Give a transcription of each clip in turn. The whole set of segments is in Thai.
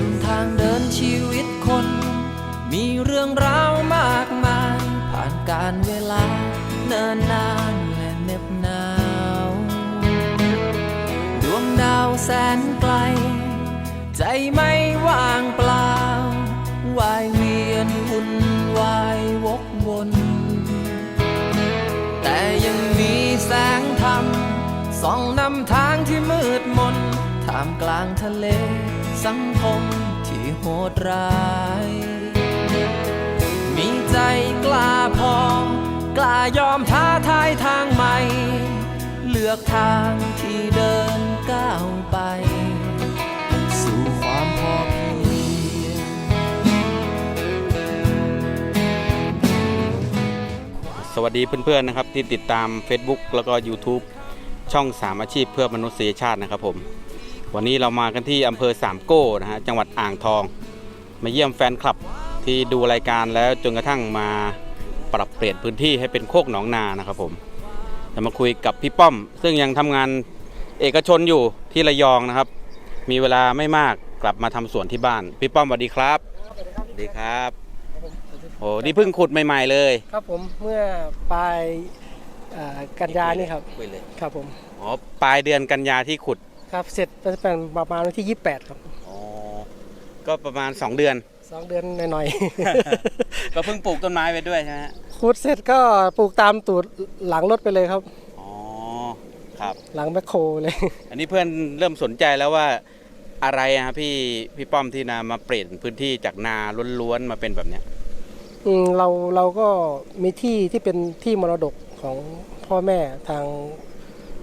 ส้นทางเดินชีวิตคน มีเรื่องราวมากมาย ผ่านการเวลา เนิ่นนานและเหน็บหนาว ดวงดาวแสนไกล ใจไม่ว่างเปล่าวายเวียนวุ่นวายวกวน แต่ยังมีแสงธรรมส่องนำทางที่มืดมนท่ามกลางทะเล สังคมที่โหดร้าย มีใจกล้าพอ กล้ายอมท้าทายทางใหม่ เลือกทางที่เดินก้าวไป สู่ความพอเพียงสวัสดีเพื่อนๆนะครับที่ติดตาม Facebook แล้วก็ YouTube ช่องสามอาชีพเพื่อมนุษยชาตินะครับผม วันนี้เรามากันที่อำเภอสามโก้นะฮะจังหวัดอ่างทอง มาเยี่ยมแฟนคลับที่ดูรายการแล้วจนกระทั่งมาปรับเปลี่ยนพื้นที่ให้เป็นโคกหนองนานะครับผมจะมาคุยกับพี่ป้อม ซึ่งยังทำงานเอกชนอยู่ที่ระยองนะครับ มีเวลาไม่มากกลับมาทำสวนที่บ้าน พี่ป้อมสวัสดีครับสวัสดีครับโอ้นี่เพิ่งขุดใหม่ ๆ เลยครับผมเมื่อปลายเอ่อกันยานี่ครับคุยเลยครับผมอ๋อปลายเดือนกันยาที่ขุด ครับเสร็จเป็นประมาณวันที่ 28 ครับอ๋อก็ประมาณ 2 เดือน สองเดือนหน่อยก็เพิ่งปลูกต้นไม้ไปด้วยใช่ไหมฮะๆ ขุดเสร็จก็ปลูกตามตูดหลังรถไปเลยครับ อ๋อครับ หลังแมคโครเลย อันนี้เพื่อนเริ่มสนใจแล้วว่าอะไรอะครับพี่พี่ป้อมที่นามาเปลี่ยนพื้นที่จากนาล้วนๆมาเป็นแบบเนี้ยอืมเราเราก็มีที่ที่เป็นที่มรดกของพ่อแม่ทาง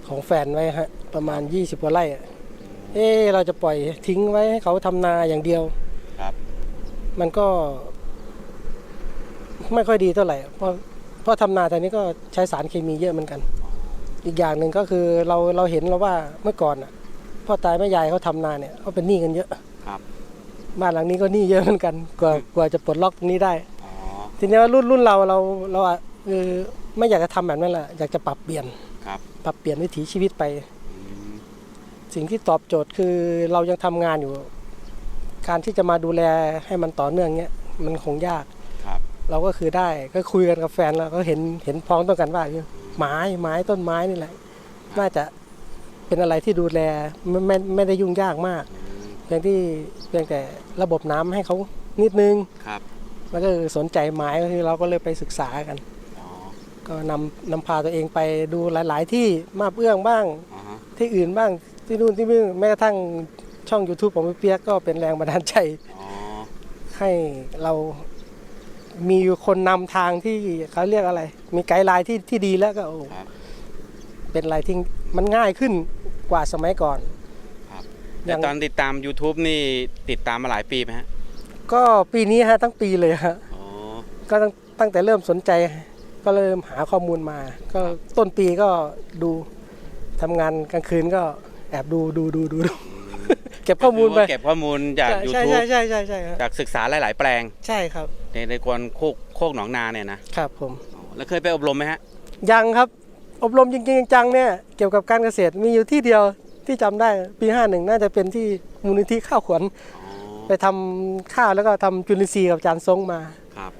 ของแฟนไว้ฮะประมาณ 20กว่าไร่อะเอ๊ะเราจะปล่อยทิ้งไว้ให้เขาทำนาอย่างเดียว ครับ มันก็ ไม่ค่อยดีเท่าไหร่เพราะเพราะทำนาตอนนี้ก็ใช้สารเคมีเยอะเหมือนกัน อีกอย่างหนึ่งก็คือเราเราเห็นแล้วว่าเมื่อก่อนอะพ่อตายแม่ยายเขาทำนาเนี่ยเขาเป็นหนี้กันเยอะครับ บ้านหลังนี้ก็หนี้เยอะเหมือนกัน กว่ากว่าจะปลดล็อกตรงนี้ได้ อ๋อ ทีนี้ว่ารุ่นรุ่นเราเราเราอะคือไม่อยากจะทำแบบนั้นแหละอยากจะปรับเปลี่ยน ครับปรับเปลี่ยนวิถีชีวิตไปอืมสิ่งที่ตอบโจทย์คือเรายังทำงานอยู่ การที่จะมาดูแลให้มันต่อเนื่องเนี้ยมันคงยากครับ เราก็คือได้ก็คุยกันกับแฟนแล้วก็เห็นเห็นพ้องต้องกันว่าคือไม้ไม้ต้นไม้นี่แหละ น่าจะเป็นอะไรที่ดูแลไม่ไม่ไม่ได้ยุ่งยากมากอืมเพียงที่เพียงแต่ระบบน้ำให้เขานิดนึงครับ แล้วก็สนใจไม้ก็คือเราก็เลยไปศึกษากันอ๋อ ก็นำนำพาตัวเองไปดูหลาย ๆ ที่มาเอื้องบ้างอ๋อฮะที่อื่นบ้างที่นู่นที่นี่แม้กระทั่งช่อง YouTube ของพี่เปียกก็เป็นแรงบันดาลใจ อ๋อให้เรามีคนนำทางที่เขาเรียกอะไร มีไกด์ไลน์ที่ที่ดีแล้วก็โอ้ครับ เป็นอะไรที่มันง่ายขึ้นกว่าสมัยก่อนครับยัแต่งตอนติดตาม YouTube นี่ติดตามมาหลายปีไหมฮะก็ปีนี้ฮะทั้งปีเลยฮะ อ๋อก็ตั้งตั้งแต่เริ่มสนใจ ก็เริ่มหาข้อมูลมา ก็ต้นปีก็ดูทำงานกลางคืนก็แอบดูดูดูดูดู เก็บข้อมูลไป เก็บข้อมูลจาก ใช่ YouTube ใช่ใช่ใช่ใช่ครับจากศึกษาหลาย ๆ แปลง ใช่ครับในในกวนโคกโคกหนองนาเนี่ยนะครับผมอ๋อแล้วเคยไปอบรมไหมฮะ ยังครับอบรมจริงๆจังๆเนี่ยเกี่ยวกับการเกษตรมีอยู่ที่เดียวที่จำได้ปี51น่าจะเป็นที่มูลนิธิข้าวขวัญอ๋อไปทำข้าวแล้วก็ทำจุลินทรีย์กับอาจารย์ทรงมาครับ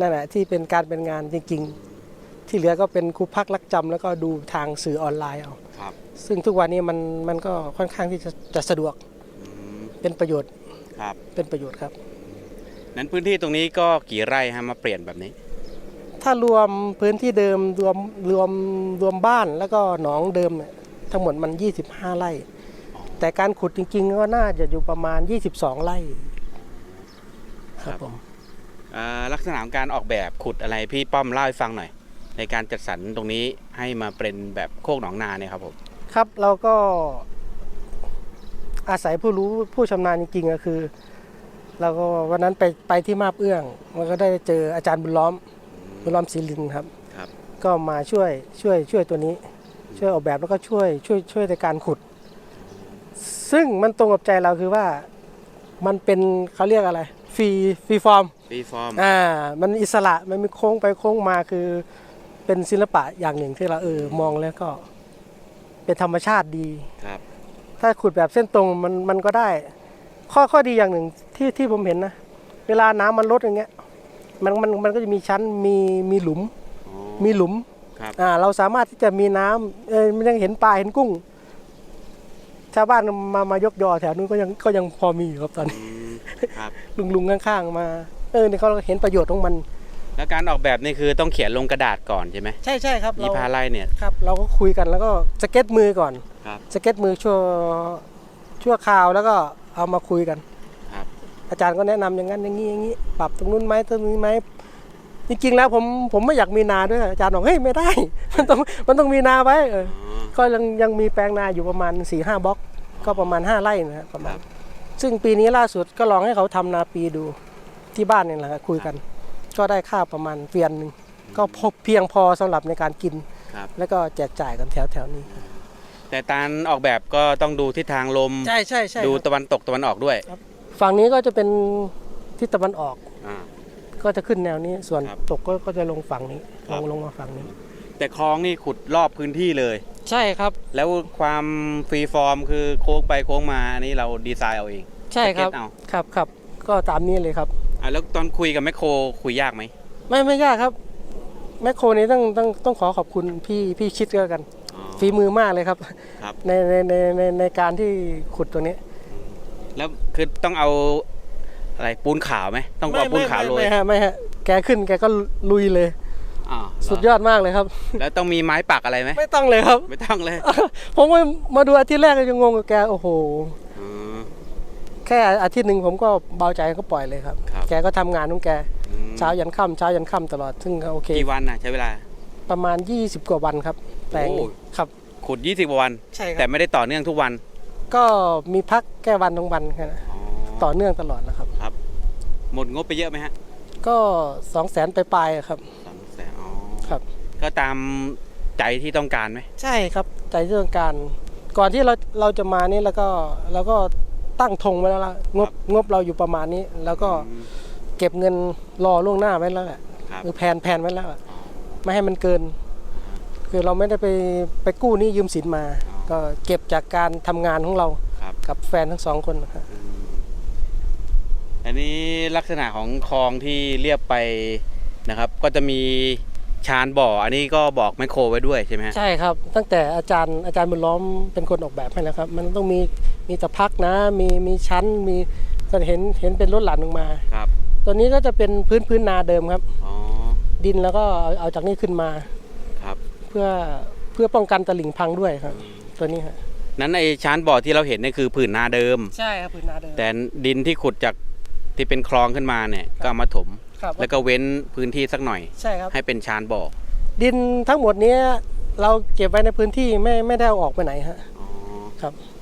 นั่นแหละที่เป็นการเป็นงานจริงๆ ที่เหลือก็เป็นครูพักรักจำแล้วก็ดูทางสื่อออนไลน์เอาครับซึ่งทุกวันนี้มันมันก็ค่อนข้างที่จะจะสะดวกอืมเป็นประโยชน์ครับเป็นประโยชน์ครับ นั้นพื้นที่ตรงนี้ก็กี่ไร่ฮะมาเปลี่ยนแบบนี้ ถ้ารวมพื้นที่เดิมรวมรวมรวมบ้านแล้วก็หนองเดิมเนี่ยทั้งหมดมัน 25 ไร่ แต่การขุดจริงๆ ก็น่าจะอยู่ประมาณ 22 ไร่ ครับผมเอ่อลักษณะของการออกแบบขุดอะไรพี่ป้อมเล่าให้ฟังหน่อย ในการจัดสรรตรงนี้ให้มาเป็นแบบโคกหนองนาเนี่ยครับผมครับเราก็อาศัยผู้รู้ผู้ชำนาญจริงๆก็คือเราก็วันนั้นไปไปที่มาบเอื้องมันก็ได้เจออาจารย์บุญล้อมบุญล้อมศรีลินครับ ครับ ก็มาช่วยช่วยช่วยตัวนี้ ช่วยออกแบบแล้วก็ช่วยช่วยช่วยในการขุด ซึ่งมันตรงกับใจเราคือว่ามันเป็นเขาเรียกอะไรฟรีฟรีฟอร์มฟรีฟอร์มอ่ามันอิสระมันมีโค้งไปโค้งมาคือ เป็นศิลปะอย่างหนึ่งที่เราเออมองแล้วก็ เป็นธรรมชาติดี ครับ ถ้าขุดแบบเส้นตรงมันมันก็ได้ ข้อข้อดีอย่างหนึ่งที่ที่ผมเห็นนะเวลาน้ำมันลดอย่างเงี้ย มันมันมันก็จะมีชั้นมีมีหลุมอ๋อมีหลุมครับ อ่าเราสามารถที่จะมีน้ำเออมันยังเห็นปลาเห็นกุ้ง ชาวบ้านมามายกยอแถวนู้นก็ยังก็ยังพอมีอยู่ครับตอนนี้ อืมครับ ลุงลุงข้างๆมา เออเนี่ยเขาเห็นประโยชน์ของมัน แล้วการออกแบบนี่คือต้องเขียนลงกระดาษก่อนใช่ไหมใช่ใช่ครับยี่เราพาไร่เนี่ย ครับเราก็คุยกันแล้วก็สเก็ตมือก่อนครับสเก็ตมือชั่วชั่วคราวแล้วก็เอามาคุยกันครับ อาจารย์ก็แนะนำอย่างนั้นอย่างนี้อย่างนี้ ปรับตรงนู้นไหมตรงนี้ไหมจริงๆแล้วผมผมไม่อยากมีนาด้วยอาจารย์บอกเฮ้ยไม่ได้ มันต้องมันต้องมีนาไว้เออ อ๋อ ก็ยังยังมีแปลงนาอยู่ประมาณ4ี่ห้าบล็อก ก็ประมาณ 5ไร่นะครับประมาคณรับซึ่งปีนี้ล่าสุดก็ลองให้เขาทำนาปีดูที่บ้านเนี่ยแหละครับคุยกัน ก็ได้ค่าประมาณเฟียนหนึ่งก็พบเพียงพอสำหรับในการกิน ครับ แล้วก็แจกจ่ายกันแถวแถวๆนี้ แต่การออกแบบก็ต้องดูทิศทางลม ใช่ใช่ใช่ดูครับตะวันตกตะวันออกด้วยฝั่งนี้ก็จะเป็นทิศตะวันออกอ่า ก็จะขึ้นแนวนี้ ส่วนครับตกก็ก็จะลงฝั่งนี้ครัลบงลงมาฝั่งนี้ แต่คลองนี่ขุดรอบพื้นที่เลย ใช่ครับ แล้วความฟรีฟอร์มคือโค้งไปโค้งมาอันนี้เราดีไซน์เอาเอง ใช่ครับ สเก็ตเอา ครับครับก็ตามนี้เลยครับ อะแล้วตอนคุยกับแมคโครคุยยากไหมไม่ไม่ยากครับ แมคโครนี้ต้องต้องต้องขอขอบคุณพี่พี่ชิดก็แล้วกัน อ๋อ ฝีมือมากเลยครับ ครับ ในในในในในการที่ขุดตัวนี้แล้วคือต้องเอาอะไรปูนขาวไหมต้องเอาปูนขาวโรยไม่ฮะไม่ฮะแกขึ้นแกก็ลุยเลย อ๋อเหรอสุดยอดมากเลยครับ แล้วต้องมีไม้ปักอะไรไหมไม่ต้องเลยครับ ไม่ต้องเลย ผมว่ามาดูอาทิตย์แรกก็ยังงงกับแกโอ้โหอ๋อแค่อาทิตย์หนึ่งผมก็เบาใจก็ปล่อยเลยครับ ครับ แกก็ทำงานของแกอืมเช้ายันค่ำเช้ายันค่ำตลอดซึ่งก็โอเค กี่วันน่ะใช้เวลา ประมาณ 20 กว่าวันครับแปลงนี้โอ้ครับ ขุด 20กว่าวัน ใช่คแต่รับ ไม่ได้ต่อเนื่องทุกวันก็มีพักแก้วันตรงวันแค่นั้นอ๋อต่อเนื่องตลอดนะครับครับ หมดงบไปเยอะไหมฮะก็2องแสนปลายๆอะครับ สองแสนอ๋อครับ ก็ตามใจที่ต้องการไหมใช่ครับใจเรื่องการ ก่อนที่เราเราจะมานี่แล้วก็เราก็ ตั้งธงไว้แล้วละงบงบเราอยู่ประมาณนี้ แล้วก็อืมเก็บเงินรอล่วงหน้าไว้แล้วแหละครับคือแผนแผนไว้แล้วอะไม่ให้มันเกิน คือเราไม่ได้ไปไปกู้หนี้ยืมสินมา ก็เก็บจากการทำงานของเราครับกับแฟนทั้งสองคนนะครับอืมอันนี้ลักษณะของคลองที่เรียบไปนะครับ ก็จะมีชานบ่อ อันนี้ก็บอกแมคโครไว้ด้วยใช่ไหมฮะใช่ครับ ตั้งแต่อาจารย์อาจารย์บุญล้อมเป็นคนออกแบบให้นะครับ มันต้องมี มีตะพักนะ มีมีชั้นมีก็เห็นเห็นเป็นรถหลั่นลงมา ครับ ตัวนี้ก็จะเป็นพื้นพื้นนาเดิมครับ อ๋อ ดินแล้วก็เอาเอาจากนี้ขึ้นมา ครับ เพื่อเพื่อป้องกันตลิ่งพังด้วยครับ ตัวนี้ฮะนั้นไอชานบ่อที่เราเห็นนี่คือผืนนาเดิม ใช่ครับพื้นนาเดิม แต่ดินที่ขุดจากที่เป็นคลองขึ้นมาเนี่ยก็เอามาถม ครับแล้วก็เว้นพื้นที่สักหน่อย ใช่ครับ ให้เป็นชานบ่อ ดินทั้งหมดเนี้ยเราเก็บไว้ในพื้นที่ไม่ไม่ได้เอาออกไปไหนฮะ อ๋อ ครับครับ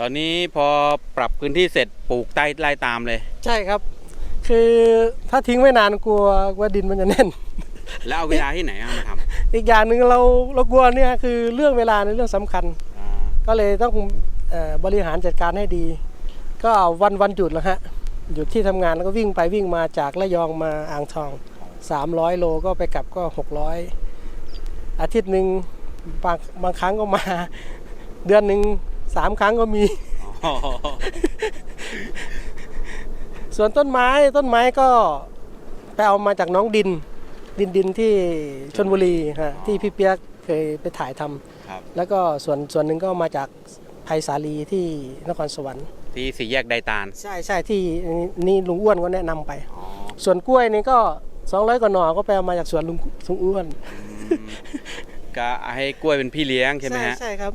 ตอนนี้พอปรับพื้นที่เสร็จปลูกใต้ไล่ตามเลย ใช่ครับ คือถ้าทิ้งไว้นานกลัวว่าดินมันจะแน่น แล้วเอาเวลาที่ไหนเอามาทอีกอย่างหนึ่งเราเรากลัวเนี่ยคือเรื่องเวลาในเรื่องสำคัญำอ่าก็เลยต้องเอ่อบริหารจัดการให้ดี ก็วันวันหยุดแล้วฮะหยุดที่ทำงานแล้วก็วิ่งไปวิ่งมาจากระยองมาอ่างทอง 300 โลก็ไปกลับก็ 600 อาทิตย์หนึ่งบางบางครั้งก็มา เดือนหนึ่ง สามครั้งก็มีอ๋อส่วนต้นไม้ต้นไม้ก็ไปเอามาจากน้องดิน ดินดินที่ชนบุรีฮะที่พี่เปียกเคยไปถ่ายทำครับแล้วก็ส่วนส่วนหนึ่งก็มาจากไพศาลีที่นครสวรรค์ ที่สี่แยกไดตาลใช่ใช่ที่นี่ลุงอ้วนก็แนะนำไปอ๋อส่วนกล้วยนี่ก็200กว่าหน่อก็ไปเอามาจากสวนลุงลุงอ้วนอืมก็ให้กล้วยเป็นพี่เลี้ยงใช่ไหมฮะใช่ครับ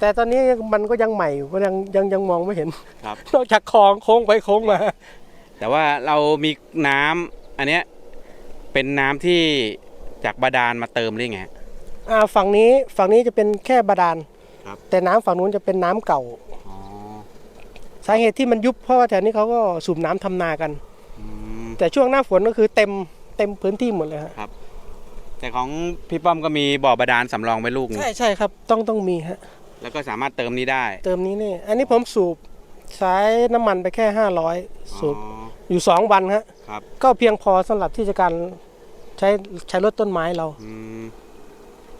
แต่ตอนนี้มันก็ยังใหม่อยู่ก็ยังยังยังมองไม่เห็นครับ นอกจากคลองโค้งไปโค้งมา แต่ว่าเรามีน้ำอันเนี้ยเป็นน้ำที่จากบาดาลมาเติมได้ไงฮะอ่าฝั่งนี้ฝั่งนี้จะเป็นแค่บาดาลครับ แต่น้ำฝั่งนู้นจะเป็นน้ำเก่า อ๋อสาเหตุที่มันยุบเพราะว่าแถวนี้เขาก็สูบน้ำทำนากัน อืมแต่ช่วงหน้าฝนก็คือเต็มเต็มพื้นที่หมดเลยฮะแต่ของพี่ป้อมก็มีบ่อบาดาลสำรองไว้ลูกหนึงใช่ใช่ครับต้องต้องมีฮะ แล้วก็สามารถเติมนี้ได้เติมนี้นี่ อันนี้ผมสูบใช้น้ำมันไปแค่ 500 สูบอ๋ออยู่2วันฮะครับก็เพียงพอสำหรับที่จะการใช้ใช้ลดต้นไม้เรา อืม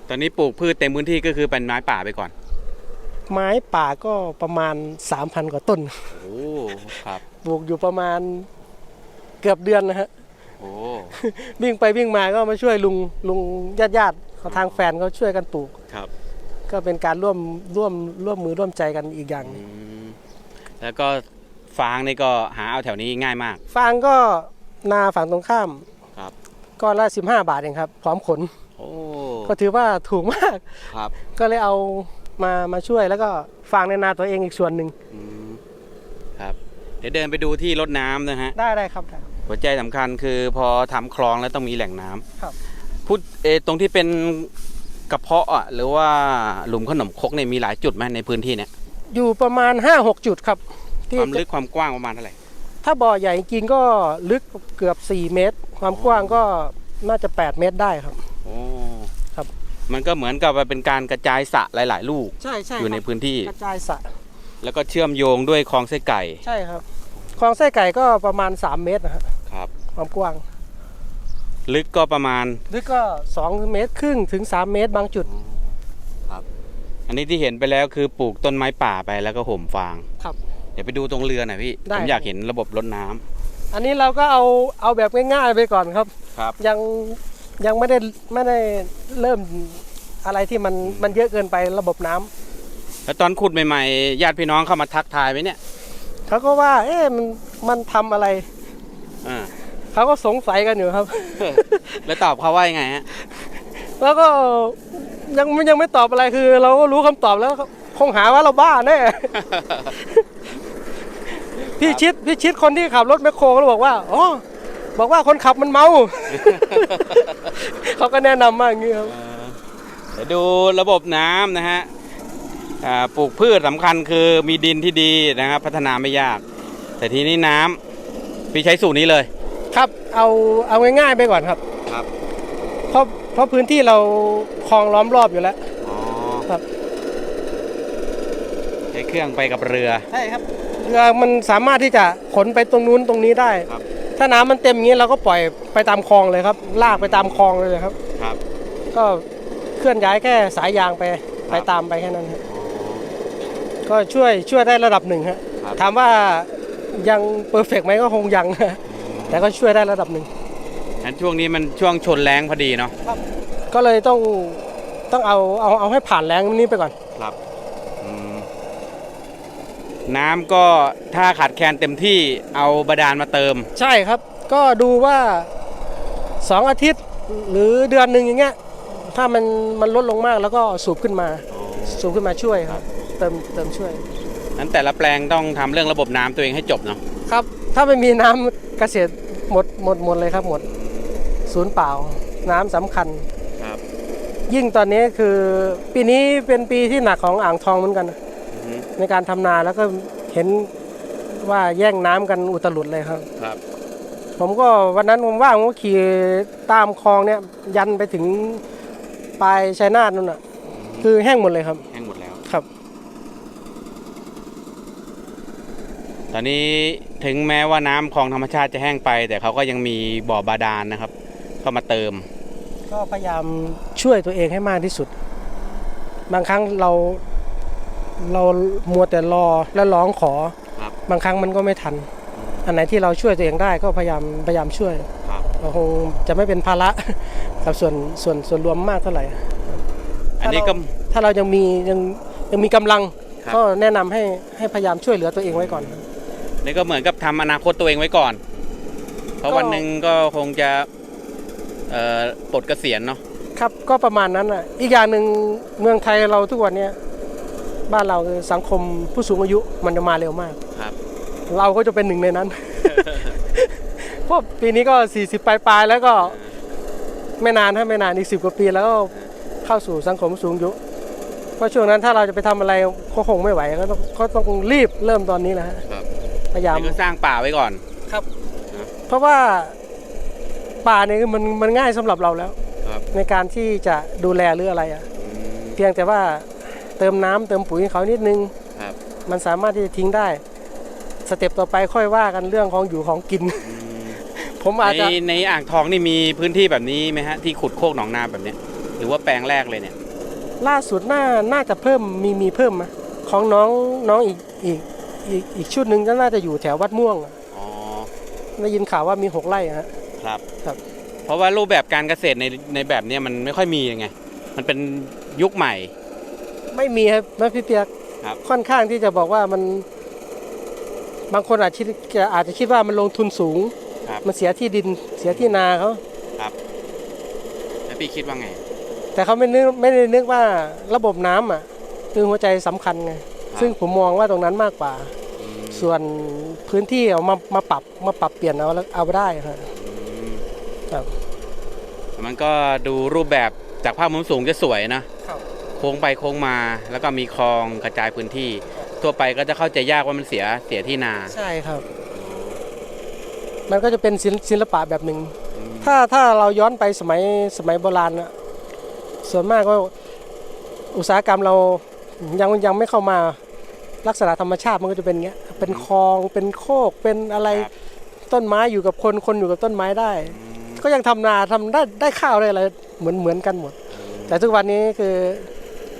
ตอนนี้ปลูกพืชเต็มพื้นที่ก็คือเป็นไม้ป่าไปก่อน ไม้ป่าก็ประมาณ 3,000 กว่าต้น โอ้ครับปลูกอยู่ประมาณเกือบเดือนนะฮะ โอ้วิ่งไปวิ่งมาก็มาช่วยลุงลุงญาติญาติๆเขาทางแฟนเขาช่วยกันปลูก ครับ ก็เป็นการร่วมร่วมร่วมมือร่วมใจกันอีกอย่างหอืนึ่งมแล้วก็ฟางนี่ก็หาเอาแถวนี้ง่ายมาก ฟางก็นาฝั่งตรงข้ามครับ ก็ละ15บาทเองครับ พร้อมขน โอ้ก็ถือว่าถูกมาก ครับ ก็เลยเอามามาช่วยแล้วก็ฟางในนาตัวเองอีกส่วนหนึ่งอืมครับ เดี๋ยวเดินไปดูที่รดน้ำนะฮะ ได้ได้ครับได้ หัวใจสำคัญคือพอทำคลองแล้วต้องมีแหล่งน้ำครับ พูดเออตรงที่เป็น กระเพาะอะหรือว่าหลุมขนมครกเนี่ยมีหลายจุดไหมในพื้นที่เนี่ยอยู่ประมาณ 5-6 จุดครับที่ความจะลึกความกว้างประมาณเท่าไหร่ถ้าบ่อใหญ่จริงๆก็ลึกเกือบ 4 เมตร ความกว้างก็น่าจะ 8 เมตรได้ครับโอ้ครับ มันก็เหมือนกับว่าเป็นการกระจายสระหลาย ๆ ลูกใช่ใช่อยู่ในพื้นที่กระจายสระแล้วก็เชื่อมโยงด้วยคลองไส้ไก่ ใช่ครับ คลองไส้ไก่ก็ประมาณ 3 เมตรนะฮะครับ ความกว้าง ลึกก็ประมาณ ลึกก็2เมตรครึ่งถึง 3 เมตรบางจุดอันนี้ที่เห็นไปแล้วคือปลูกต้นไม้ป่าไปแล้วก็ห่มฟาง ครับ เดี๋ยวไปดูตรงเรือหน่อยพี่ ได้ ผมอยากเห็นระบบรดน้ำ อันนี้เราก็เอาเอาแบบง่ายๆไปก่อนครับ ครับ ยังยังไม่ได้ไม่ได้เริ่มอะไรที่มันมันเยอะเกินไประบบน้ำแล้วตอนขุดใหม่ๆญาติพี่น้องเข้ามาทักทายไหมเนี่ยเขาก็ว่า เอ๊ะมันมันทำอะไร อ่า เขาก็สงสัยกันอยู่ครับ แล้วตอบเขาว่ายังไงฮะแล้วก็ยังยังไม่ตอบอะไรคือ เราก็รู้คำตอบแล้วคงหาว่าเราบ้าแน่ พี่ชิดพี่ชิดคนที่ขับรถแมคโครก็บอกว่าอ๋อบอกว่าคนขับมันเมา เขาก็แนะนำมาอย่างนี้ครับเดี๋ยวดูระบบน้ำนะฮะอ่าปลูกพืชสำคัญคือมีดินที่ดีนะครับ พัฒนาไม่ยาก แต่ทีนี้น้ำพี่ใช้สูตรนี้เลย ครับเอาเอาง่ายๆไปก่อนครับครับเพราะเพราะพื้นที่เราคลองล้อมรอบอยู่แล้ว อ๋อครับ ใช้เครื่องไปกับเรือ ใช่ครับเรือมันสามารถที่จะขนไปตรงนู้นตรงนี้ได้ ครับ ถ้าน้ำมันเต็มอย่างนี้เราก็ปล่อยไปตามคลองเลยครับ ลากไปตามคลองเลยครับ ครับก็เคลื่อนย้ายแค่สายยางไปไปตามไปแค่นั้นครับก็ช่วยช่วยได้ระดับหนึ่งครับครับ ถามว่ายังเปอร์เฟกไหมก็คงยัง แต่ก็ช่วยได้ระดับหนึ่งงั้นช่วงนี้มันช่วงชนแรงพอดีเนาะก็เลยต้องต้องเอาเอาเอาให้ผ่านแรงนี้ไปก่อน ครับอืมน้ำก็ถ้าขาดแคลนเต็มที่เอาบาดาลมาเติม ใช่ครับ ก็ดูว่าสองอาทิตย์หรือเดือนหนึ่งอย่างเงี้ยถ้ามันมันลดลงมากแล้วก็สูบขึ้นมา สูบขึ้นมาช่วยครับ เติมเติมช่วย นั้นแต่ละแปลงต้องทำเรื่องระบบน้ำตัวเองให้จบเนาะครับ ถ้าไม่มีน้ำ เกษตรหมดหมดหมดเลยครับหมดศูนย์เปล่า น้ำสำคัญ ครับยิ่งตอนนี้คือปีนี้เป็นปีที่หนักของอ่างทองเหมือนกันนะอือฮึในการทำนาแล้วก็เห็นว่าแย่งน้ำกันอุตลุดเลยครับ ครับผมก็วันนั้นผมว่างผมก็ขี่ตามคลองเนี่ยยันไปถึงปลายชัยนาทนู่นน่ะ คือแห้งหมดเลยครับ แห้งหมดแล้ว ครับ ตอนนี้ถึงแม้ว่าน้ำคลองธรรมชาติจะแห้งไป แต่เขาก็ยังมีบ่อบาดาลนะครับ เข้ามาเติม ก็พยายามช่วยตัวเองให้มากที่สุด บางครั้งเราเรามัวแต่รอและร้องขอครับบางครั้งมันก็ไม่ทัน อันไหนที่เราช่วยตัวเองได้ก็พยายามพยายามช่วยครับ เราคงจะไม่เป็นภาระ กับส่วนส่วนส่วนรวมมากเท่าไหร่ อันนี้ก็ ถ้าเรายังมียังยังมีกำลัง ครับ ก็แนะนำให้ให้พยายามช่วยเหลือตัวเองไว้ก่อน นี่ก็เหมือนกับทำอนาคตตัวเองไว้ก่อน เพราะก็วันหนึ่งก็คงจะเอ่อปลดเกษียณเนาะครับก็ประมาณนั้นอะอีกอย่างหนึ่งเมืองไทยเราทุกวันเนี้ยบ้านเราคือสังคมผู้สูงอายุมันจะมาเร็วมากครับ เราก็จะเป็นหนึ่งในนั้นเพราะปีนี้ก็ 40 ปลายปลายๆแล้วก็ไม่นานถ้าไม่นานอีกสิกว่าปีแล้วก็เข้าสู่สังคมผู้สูงอายุเพราะช่วงนั้นถ้าเราจะไปทำอะไรก็คงไม่ไหวก็ต้องก็ต้องรีบเริ่มตอนนี้แหละฮะครับ พยายามนี่ก็สร้างป่าไว้ก่อนครับนะเพราะว่าป่าเนี่ยคือมันมันง่ายสำหรับเราแล้วครับในการที่จะดูแลหรืออะไรอะเพียงแต่ว่าเติมน้ำเติมปุ๋ยให้เขานิดนึงครับมันสามารถที่จะทิ้งได้ สเต็ปต่อไปค่อยว่ากันเรื่องของอยู่ของกิน ผมอาจในจะในอ่างทองนี่มีพื้นที่แบบนี้ไหมฮะที่ขุดโคกหนองนาแบบเนี้ยหรือว่าแปลงแรกเลยเนี่ย ล่าสุดน่าน่าจะเพิ่มมีมีเพิ่มไหมของน้องน้องอีกอีก อีกอีกชุดหนึ่งก็น่าจะอยู่แถววัดม่วงอะอ๋อได้ยินข่าวว่ามีหกไร่ฮะ ครับครับ เพราะว่ารูปแบบการเกษตรในในแบบเนี้ยมันไม่ค่อยมีไงมันเป็นยุคใหม่ ไม่มีครับแม่พี่เปียกครับ ค่อนข้างที่จะบอกว่ามัน บางคนอาจคิดอาจจะคิดว่ามันลงทุนสูง ครับมันเสียที่ดินเสียที่นาเขา แล้วพี่คิดว่าไง แต่เขาไม่นึกไม่ได้นึกว่าระบบน้ำอะ คือหัวใจสำคัญไงครับ ซึ่งผมมองว่าตรงนั้นมากกว่าอืมส่วนพื้นที่เอามามาปรับมาปรับเปลี่ยนเอาแล้วเอาได้ครับอืมครับ มันก็ดูรูปแบบจากภาพมุมสูงจะสวยนะครับโค้งไปโค้งมาแล้วก็มีคลองกระจายพื้นที่ ทั่วไปก็จะเข้าใจยากว่ามันเสียเสียที่นา ใช่ครับ มันก็จะเป็นศิลศิลปะแบบหนึ่งอืมถ้าถ้าเราย้อนไปสมัยสมัยโบราณอะส่วนมากก็อุตสาหกรรมเรา ยังยังไม่เข้ามาลักษณะธรรมชาติมันก็จะเป็นอย่างเงี้ย เป็นคลองเป็นโคกเป็นอะไรครับต้นไม้อยู่กับคนคนอยู่กับต้นไม้ได้อืมก็ยังทำนาทำได้ได้ข้าวได้อะไรเหมือนเหมือนกันหมด แต่ทุกวันนี้คือ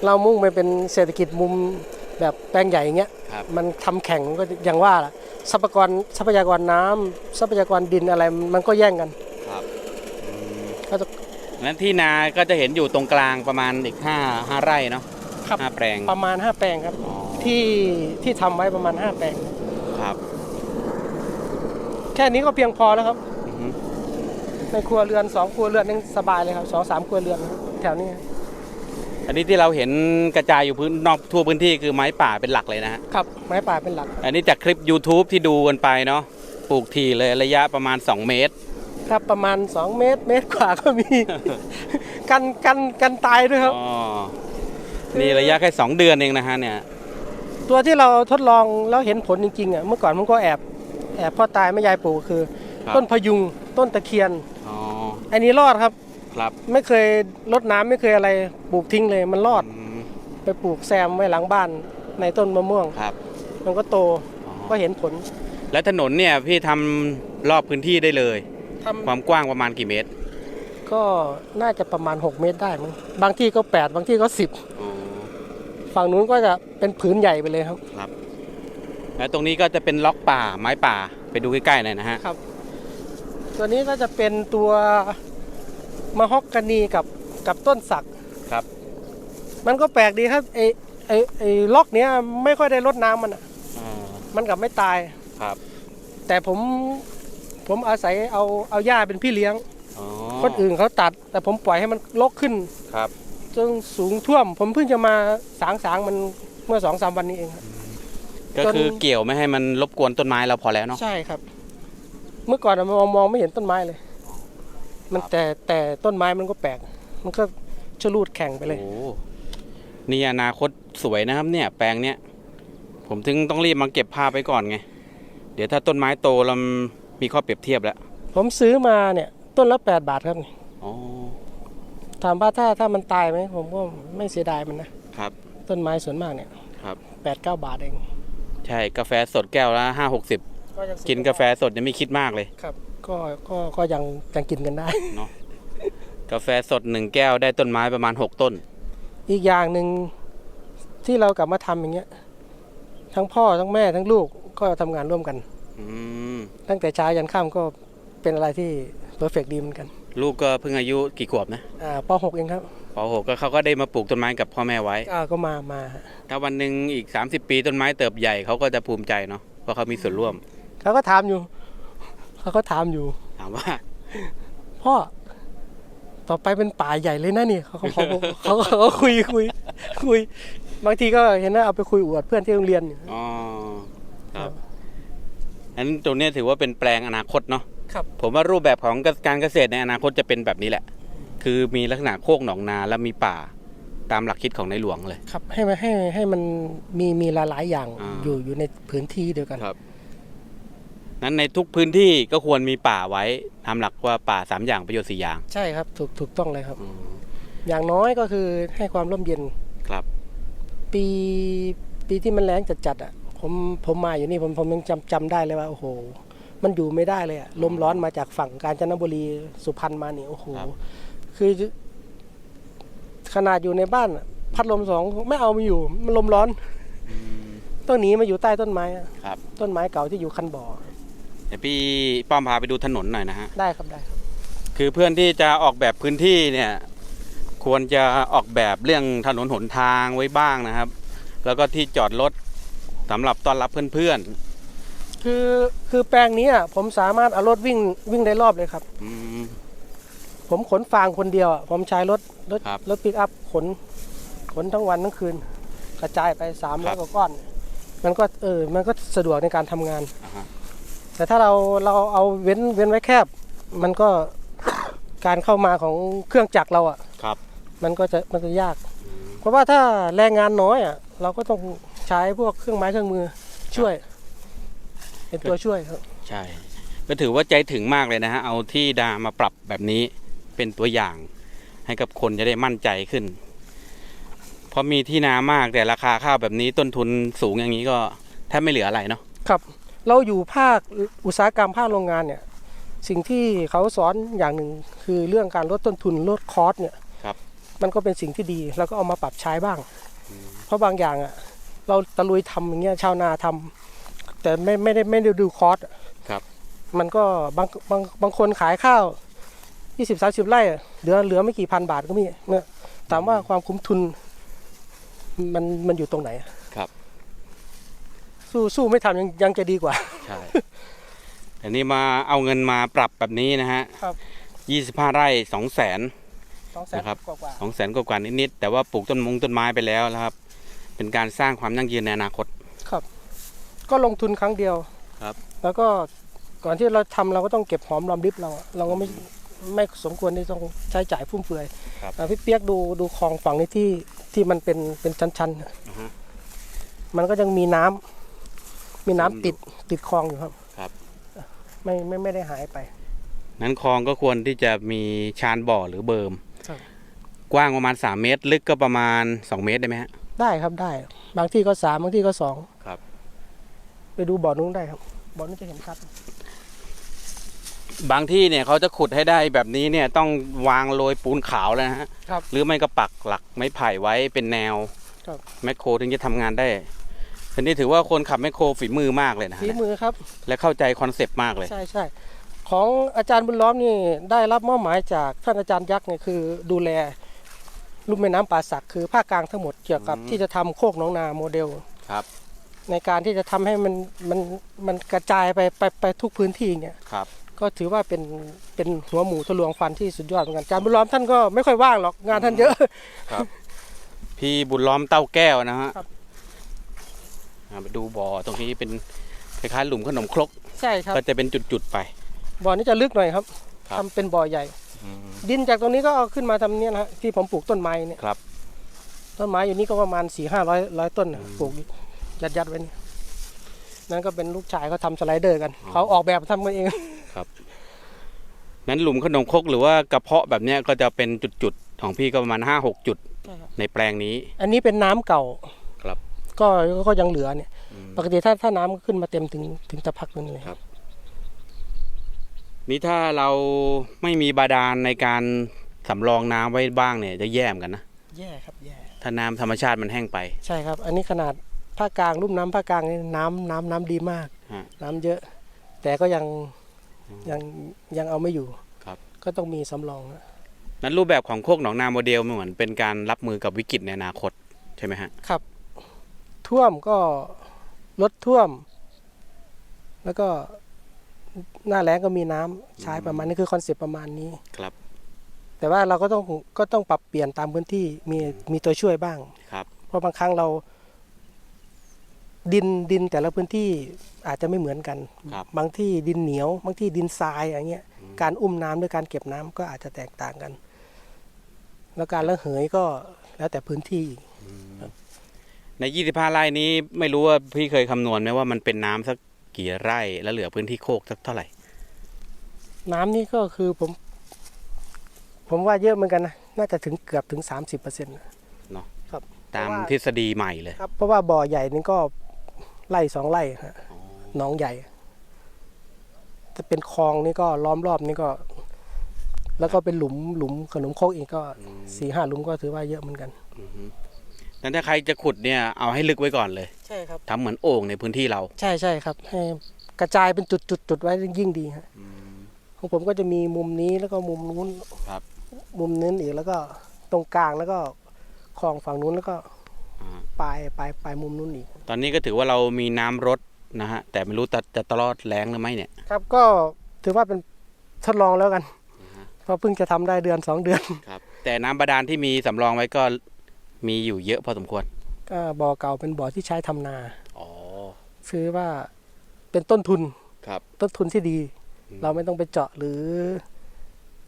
เรามุ่งไปเป็นเศรษฐกิจมุมแบบแปลงใหญ่อย่างเงี้ยครับ มันทำแข่งก็อย่างว่าล่ะทรัพยากรทรัพยากรน้ำทรัพยากรดินอะไรมันก็แย่งกัน ครับอืมก็จะ นั้นที่นาก็จะเห็นอยู่ตรงกลางประมาณอีกห้าห้าไร่เนาะ ครับห้าแปลงประมาณ 5 แปลงครับอ๋อที่ที่ทำไว้ประมาณ 5 แปลง ครับแค่นี้ก็เพียงพอแล้วครับ อือฮึในครัวเรือน2ครัวเรือนยังสบายเลยครับสองสามครัวเรือนแถวนี้อันนี้ที่เราเห็นกระจายอยู่พื้นนอกทั่วพื้นที่คือไม้ป่าเป็นหลักเลยนะฮะครับไม้ป่าเป็นหลัก อันนี้จากคลิป YouTube ที่ดูกันไปเนาะปลูกทีเลยระยะประมาณ 2 เมตร ครับประมาณ 2 เมตรเมตรกว่าก็มี กันกันกันตายด้วยครับอ๋อ นี่ระยะแค่ 2 เดือนเองนะฮะเนี่ย ตัวที่เราทดลองแล้วเห็นผลจริงๆอะเมื่อก่อนผมก็แอบแอบพ่อตายแม่ยายปลูกคือ ครับ ต้นพยุงต้นตะเคียน อ๋ออันนี้รอดครับ ครับไม่เคยรดน้ำไม่เคยอะไรปลูกทิ้งเลยมันรอดอืมไปปลูกแซมไว้หลังบ้านในต้นมะม่วง ครับมันก็โตอ๋อก็เห็นผลแล้วถนนเนี่ยพี่ทำรอบพื้นที่ได้เลย ทำ ความกว้างประมาณกี่เมตรก็น่าจะประมาณ 6 เมตรได้มั้งบางที่ก็ 8 บางที่ก็อ๋อ10 ฝั่งนู้นก็จะเป็นผืนใหญ่ไปเลยครับ ครับ แล้วตรงนี้ก็จะเป็นล็อกป่าไม้ป่าไปดูใกล้ๆหน่อยนะฮะครับ ตัวนี้ก็จะเป็นตัวมะฮอกกานีกับกับต้นสัก ครับ มันก็แปลกดีครับไอไอไอล็อกเนี้ยไม่ค่อยได้รดน้ำมันอะอ่ามันกลับไม่ตาย ครับแต่ผมผมอาศัยเอาเอาหญ้าเป็นพี่เลี้ยง อ๋อคนอื่นเขาตัด แต่ผมปล่อยให้มันลกขึ้น ครับ จนสูงท่วม ผมเพิ่งจะมาสางสางมันเมื่อสองสามวันนี้เองครับ ก็คือเกี่ยวไม่ให้มันรบกวนต้นไม้เราพอแล้วเนาะใช่ครับ เมื่อก่อนอะมองมองไม่เห็นต้นไม้เลย มันแต่แต่ต้นไม้มันก็แปลก มันก็ชะลูดแข่งไปเลย โอ้นี่อนาคตสวยนะครับเนี่ย แปลงเนี้ยผมถึงต้องรีบมาเก็บภาพไปก่อนไง เดี๋ยวถ้าต้นไม้โตเรามีข้อเปรียบเทียบแล้วผมซื้อมาเนี่ย ต้นละแปดบาทครับนี่ อ๋อ ถามว่าถ้าถ้ามันตายไหมผมก็ไม่เสียดายมันนะครับ ต้นไม้ส่วนมากเนี่ยครับ แปดเก้าบาทเองใช่กาแฟสดแก้วละห้าหกสิบยังซื้อกินกาแฟสดยังไม่คิดมากเลยครับ ก็ก็ก็ยังยังกินกันได้ เนาะกาแฟสดหนึ่งแก้วได้ต้นไม้ประมาณหกต้น อีกอย่างหนึ่งที่เรากลับมาทำอย่างเงี้ย ทั้งพ่อทั้งแม่ทั้งลูกก็ทำงานร่วมกัน อืมตั้งแต่เช้ายันค่ำก็เป็นอะไรที่เพอร์เฟกดีเหมือนกัน ลูกก็เพิ่งอายุกี่ขวบนะอ่าป .6 เองครับปหกก็เขาก็ได้มาปลูกต้นไม้กับพ่อแม่ไว้ อ่าก็มามาถ้าวันหนึ่งอีก 30 ปีต้นไม้เติบใหญ่เขาก็จะภูมิใจเนาะเพราะเขามีส่วนร่วม เขาก็ถามอยู่ เขาก็ถามอยู่ ถามว่า พ่อ ต่อไปเป็นป่าใหญ่เลยนะนี่เขาเขาเขาเขาเขาก็คุยคุยคุย บางทีก็เห็นว่าเอาไปคุยอวดเพื่อนที่โรงเรียนอยู่อ๋อ ครับอันนตรงเนี้ยถือว่าเป็นแปลงอนาคตเนาะ ครับผมว่ารูปแบบของการเกษตรในอนาคตจะเป็นแบบนี้แหละ คือมีลักษณะโคกหนองนาแล้วมีป่าตามหลักคิดของในหลวงเลย ครับให้มันให้ให้มันมีมีหลายๆอย่างอ่า อยู่อยู่ในพื้นที่เดียวกัน ครับ นั้นในทุกพื้นที่ก็ควรมีป่าไว้ตามหลักว่าป่าสามอย่างประโยชน์สี่อย่างใช่ครับถูกถูกต้องเลยครับอืมอย่างน้อยก็คือให้ความร่มเย็นครับ ปีปีที่มันแรงจัดๆอะผมผมมาอยู่นี่ผมผมยังจำจำได้เลยว่าโอ้โห มันอยู่ไม่ได้เลยอะลมร้อนมาจากฝั่งกาญจนบุรีสุพรรณมานี่โอ้โหครับ คือขนาดอยู่ในบ้านอะพัดลมสองไม่เอาไมาอยู่ มันลมร้อนอืมต้องหนีมาอยู่ใต้ต้นไม้อะครับต้นไม้เก่าที่อยู่คันบ่อเดี๋ยวพี่ป้อมพาไปดูถนนหน่อยนะฮะ ได้ครับได้ครับ คือเพื่อนที่จะออกแบบพื้นที่เนี่ยควรจะออกแบบเรื่องถนนหนทางไว้บ้างนะครับ แล้วก็ที่จอดรถสำหรับต้อนรับเพื่อน คือคือแปลงนี้อะผมสามารถเอารถวิ่งวิ่งได้รอบเลยครับๆอืม ผมขนฟางคนเดียวอะผมใช้รถรถครับรถปิกอัพขน ขนทั้งวันทั้งคืน กระจายไปสามครัร้อบยกว่าก้อน มันก็เออมันก็สะดวกในการทำงาน อ่าฮะ แต่ถ้าเราเราเอาเว้นเว้นไว้แคบ มันก็ การเข้ามาของเครื่องจักรเราอะ ครับ มันก็จะมันจะยาก เพราะว่าถ้าแรงงานน้อยอะเราก็ต้องใช้พวกเครื่องไม้เครื่องมือช่วย เป็นตัวช่วยครับ ใช่ ก็ถือว่าใจถึงมากเลยนะฮะ เอาที่ดามาปรับแบบนี้เป็นตัวอย่าง ให้กับคนจะได้มั่นใจขึ้น เพราะมีที่นามากแต่ราคาข้าวแบบนี้ต้นทุนสูงอย่างนี้ก็แทบไม่เหลืออะไรเนาะ ครับ เราอยู่ภาคอุตสาหกรรมภาคโรงงานเนี่ย สิ่งที่เขาสอนอย่างหนึ่งคือเรื่องการลดต้นทุนลดคอสเนี่ยครับ มันก็เป็นสิ่งที่ดีแล้วก็เอามาปรับใช้บ้าง เพราะบางอย่างอะเราตะลุยทำอย่างเงี้ยชาวนาทำ แต่ไม่ไม่ได้ไม่ได้ดูคอสอะครับมันก็บางบางบางคนขายข้าวยี่สิบสามสิบไร่อะเหลือเหลือไม่กี่พันบาทก็มีเนี่ยถามว่าความคุ้มทุน มันมันอยู่ตรงไหนอะครับ สู้สู้ไม่ทำยังยังจะดีกว่าใช่แต่นี่มาเอาเงินมาปรับแบบนี้นะฮะครับยี่สิบห้าไร่สองแสนสองแสนนะครับกว่าสองแสนกว่าๆนิดๆแต่ว่าปลูกต้นมงต้นไม้ไปแล้วนะครับ เป็นการสร้างความยั่งยืนในอนาคตๆครับ ก็ลงทุนครั้งเดียวครับ แล้วก็ก่อนที่เราทำเราก็ต้องเก็บหอมรอมริบเราอะเราก็ไม่ไม่สมควรที่ต้องใช้จ่ายฟุ่มเฟือยครับอะพี่เปียกดูดูคลองฝั่งนี้ที่ที่มันเป็นเป็นชันๆอะอือฮึมันก็ยังมีน้ำมีน้ำติดติดคลองอยู่ครับครับไม่ไม่ไม่ได้หายไป นั้นคลองก็ควรที่จะมีชานบ่อหรือเบิมครับกว้างประมาณ3เมตร ลึกก็ประมาณ2เมตรได้ไหมฮะได้ครับได้ บางที่ก็สามบางที่ก็สองครับ ไปดูบ่อนู้นได้ครับบ่อนู้นจะเห็นชัดบางที่เนี่ยเขาจะขุดให้ได้แบบนี้เนี่ยต้องวางโรยปูนขาวแล้วนะฮะครับ หรือไม่ก็ปักหลักไม้ไผ่ไว้เป็นแนวครับ แมคโครถึงจะทำงานได้ทีนี้ถือว่าคนขับแมคโครฝีมือมากเลยนะฮะฝีมือครับ และเข้าใจคอนเซปต์มากเลย ใช่ใช่ของอาจารย์บุญล้อมนี่ได้รับมอบหมายจากท่านอาจารย์ยักษ์เนี่ยคือดูแลลุ่มแม่น้ำป่าสักคือภาคกลางทั้งหมดเกี่ยวกับอืม ที่จะทำโคกหนองนาโมเดล ครับ ในการที่จะทำให้มันมันมันกระจายไปไปไปทุกพื้นที่เนี่ยครับ ก็ถือว่าเป็นเป็นหัวหมูทะลวงฟันที่สุดยอดเหมือนกันอาจารย์บุญล้อมท่านก็ไม่ค่อยว่างหรอกงานท่านเยอะพี่บุญล้อมเต้าแก้วนะฮะครับอ่าไปดูบ่อตรงนี้เป็นคล้ายๆหลุมขนมครกใช่ครับก็จะเป็นจุดๆไป บ่อนี้จะลึกหน่อยครับครับทำเป็นบ่อใหญ่ดินจากตรงนี้ก็เอาขึ้นมาทำเนี่ยนะฮะที่ผมปลูกต้นไม้เนี่ยครับ ต้นไม้อยู่นี่ก็ประมาณสี่ห้าร้อยร้อยต้นน่ะปลูก ยัดยัดๆไว้นี่นั่นก็เป็นลูกชายเขาทำสไลเดอร์กันอ๋อเขาออกแบบทำกันเองนั้นหลุมขนมครกหรือว่ากระเพาะแบบเนี้ยก็จะเป็นจุดๆของพี่ก็ประมาณห้าหกจุดในแปลงนี้ อันนี้เป็นน้ำเก่าครับ ก็ก็ยังเหลือเนี่ย ปกติถ้าถ้าน้ำขึ้นมาเต็มถึงถึงตะพักนึงเลยครับ นี่ถ้าเราไม่มีบาดาลในการสำรองน้ำไว้บ้างเนี่ยจะแย่เหมอนกันนะแย่ครับแย่ถ้าน้ำธรรมชาติมันแห้งไป ใช่ครับ อันนี้ขนาด ภาคกลางลุ่มน้ำภาคกลางนี่น้ำน้ำน้ำดีมากฮะน้ำเยอะ แต่ก็ยังยังยังเอาไม่อยู่ครับ ก็ต้องมีสำรองนะนั้นรูปแบบของโคกหนองนาโมเดลมันเหมือนเป็นการรับมือกับวิกฤตในอนาคตใช่ไหมฮะครับ ท่วมก็ลดท่วม แล้วก็หน้าแล้งก็มีน้ำใช้ประมาณนี้คือคอนเซ็ปต์ประมาณนี้ครับ แต่ว่าเราก็ต้องก็ต้องปรับเปลี่ยนตามพื้นที่มีมีตัวช่วยบ้างครับ เพราะบางครั้งเรา ดินดินแต่ละพื้นที่อาจจะไม่เหมือนกันครับบางที่ดินเหนียว บางที่ดินทรายอย่างเงี้ย การอุ้มน้ำด้วยการเก็บน้ำก็อาจจะแตกต่างกัน แล้วการระเหยก็แล้วแต่พื้นที่ใน 25 ไร่นี้ไม่รู้ว่าพี่เคยคำนวณไหมว่ามันเป็นน้ำสักกี่ไร่ แล้วเหลือพื้นที่โคกสักเท่าไหร่ น้ำนี่ก็คือผม ผมว่าเยอะเหมือนกันนะ น่าจะถึงเกือบถึงสามสิบเปอร์เซ็นต์ตามเพราะว่าทฤษฎีใหม่เลย ครับเพราะว่าบ่อใหญ่นี่ก็ ไร่สองไร่ฮะหนองใหญ่ถ้าเป็นคลองนี่ก็ล้อมรอบนี่ก็ แล้วก็เป็นหลุมหลุมขนมโคกอีกก็อืมสี่ห้าหลุมก็ถือว่าเยอะเหมือนกันอือฮึนั้นถ้าใครจะขุดเนี่ยเอาให้ลึกไว้ก่อนเลย ใช่ครับทำเหมือนโอ่งในพื้นที่เรา ใช่ใช่ครับ ให้กระจายเป็นจุดจุดจุดไว้ยิ่งดีฮะของผมก็จะมีมุมนี้แล้วก็มุมนู้นครับ มุมนู้นอีกแล้วก็ตรงกลางแล้วก็คลองฝั่งนู้นแล้วก็อ่า ปลายปลายปลายมุมนู้นอีก ตอนนี้ก็ถือว่าเรามีน้ำรดนะฮะแต่ไม่รู้จะจะตลอดแรงหรือไม่เนี่ย ครับก็ถือว่าเป็นทดลองแล้วกันเพราะเพิ่งจะทำได้เดือนสองเดือนครับแต่น้ำบาดาลที่มีสำรองไว้ก็มีอยู่เยอะพอสมควรก็บ่อเก่าเป็นบ่อที่ใช้ทำนา อ๋อซื้อว่าเป็นต้นทุนครับ ต้นทุนที่ดี อืมเราไม่ต้องไปเจาะหรือ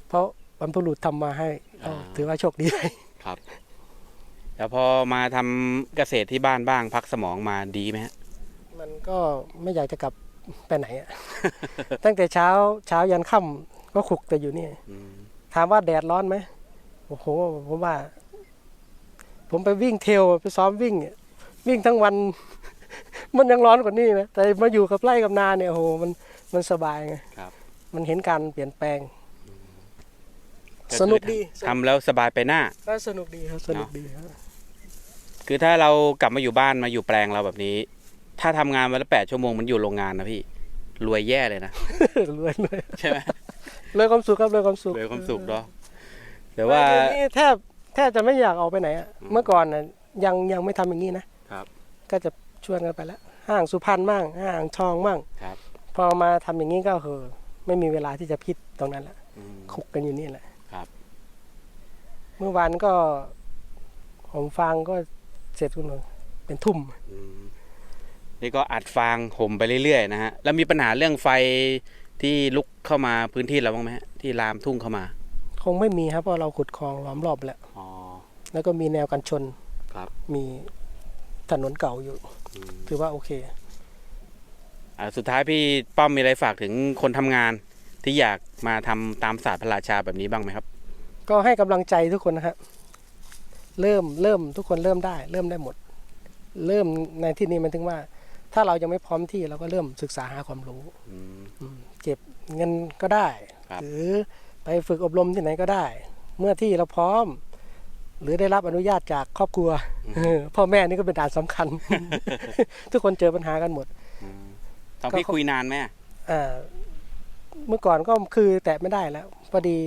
เพราะบรรพบุรุษทำมาให้ก็อ่า ถือว่าโชคดีไปครับ แล้วพอมาทำเกษตรที่บ้านบ้างพักสมองมาดีไหมฮะ มันก็ไม่อยากจะกลับไปไหนอะ ตั้งแต่เช้าเช้ายันค่ำก็ขุกแต่อยู่นี่ อืมถามว่าแดดร้อนไหมโอ้โหผมว่า ผมไปวิ่งเทรลไปซ้อมวิ่งอะวิ่งทั้งวัน มันยังร้อนกว่านี้นะแต่มาอยู่กับไร่กับนาเนี่ยโอ้โหมันมันสบายไงครับ มันเห็นการเปลี่ยนแปลง คือสนุกดี ทำแล้วสบายไปหน้า ก็สนุกดีครับสนุกดีครับคือถ้าเรากลับมาอยู่บ้านมาอยู่แปลงเราแบบนี้ ถ้าทำงานวันละแปดชั่วโมงมันอยู่โรงงานนะพี่ รวยแย่เลยนะ รวยรวยใช่ไหมรวยความสุขครับรวยความสุขรวยความสุขเนาะแต่ว่า เดี๋ยนี้แทบแทบจะไม่อยากออกไปไหนอะเมื่อก่อนน่ะยังยังไม่ทำอย่างนี้นะครับ ก็จะชวนกันไปแล้วห้างสุพรรณบ้างห้างทองบ้างครับ พอมาทำอย่างนี้ก็คือไม่มีเวลาที่จะพิดตรงนั้นละอืมคุกกันอยู่นี่แหละครับเมื่อวานก็ผมฟังก็เสร็จคุณเป็นทุ่มอืมนี่ก็อัดฟางห่มไปเรื่อยๆนะฮะ แล้วมีปัญหาเรื่องไฟที่ลุกเข้ามาพื้นที่เราบ้างไหมฮะที่ลามทุ่งเข้ามา คงไม่มีครับเพราะเราขุดคลองล้อมรอบแล้วอ๋อ แล้วก็มีแนวกันชนครับ มีถนนเก่าอยู่อืมถือว่าโอเค อ่าสุดท้ายพี่ป้อมมีอะไรฝากถึงคนทำงานที่อยากมาทำตามศาสตร์พระราชาแบบนี้บ้างไหมครับ ก็ให้กำลังใจทุกคนนะครับเริ่มเริ่มทุกคนเริ่มได้ เริ่มได้หมด เริ่มในที่นี้หมันถึงว่า ถ้าเรายังไม่พร้อมที่เราก็เริ่มศึกษาหาความรู้อืมอืมเก็บเงินก็ได้ครับหรือไปฝึกอบรมที่ไหนก็ได้ เมื่อที่เราพร้อม หรือได้รับอนุญาตจากครอบครัวเออพ่อแม่นี่ก็เป็นด่านสำคัญ ทุกคนเจอปัญหากันหมดอืมตอนพี่คุยนานไหมอ่า เมื่อก่อนก็คือแตะไม่ได้แล้วพอดี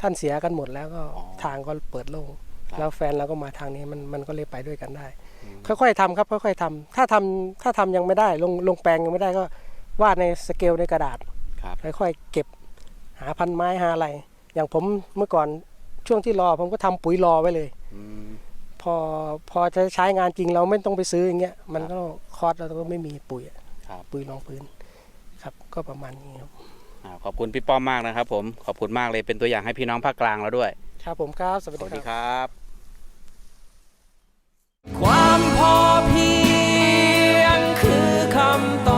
ท่านเสียกันหมดแล้วก็ทางก็เปิดโล่งแล้วแฟนเราก็มาทางนี้มันมันก็เลยไปด้วยกันได้ ค่อยๆทำครับค่อยๆทำถ้าทำถ้าทำยังไม่ได้ลงลงแปลงยังไม่ได้ก็วาดในสเกลในกระดาษครับค่อยๆเก็บหาพันไม้หาอะไร อย่างผมเมื่อก่อนช่วงที่รอผมก็ทำปุ๋ยรอไว้เลยอืมพอพอจะใช้งานจริงเราไม่ต้องไปซื้ออย่างเงี้ยมันก็คอสเราก็ไม่มีปุ๋ยอะครับปุ๋ยรองพื้นครับ ก็ประมาณนี้ครับอ่า ขอบคุณพี่ป้อมมากนะครับ ผมขอบคุณมากเลยเป็นตัวอย่างให้พี่น้องภาคกลางเราด้วย ครับผมครับ สวัสสวัสดีดีครับครับ ความพอเพียงคือคำต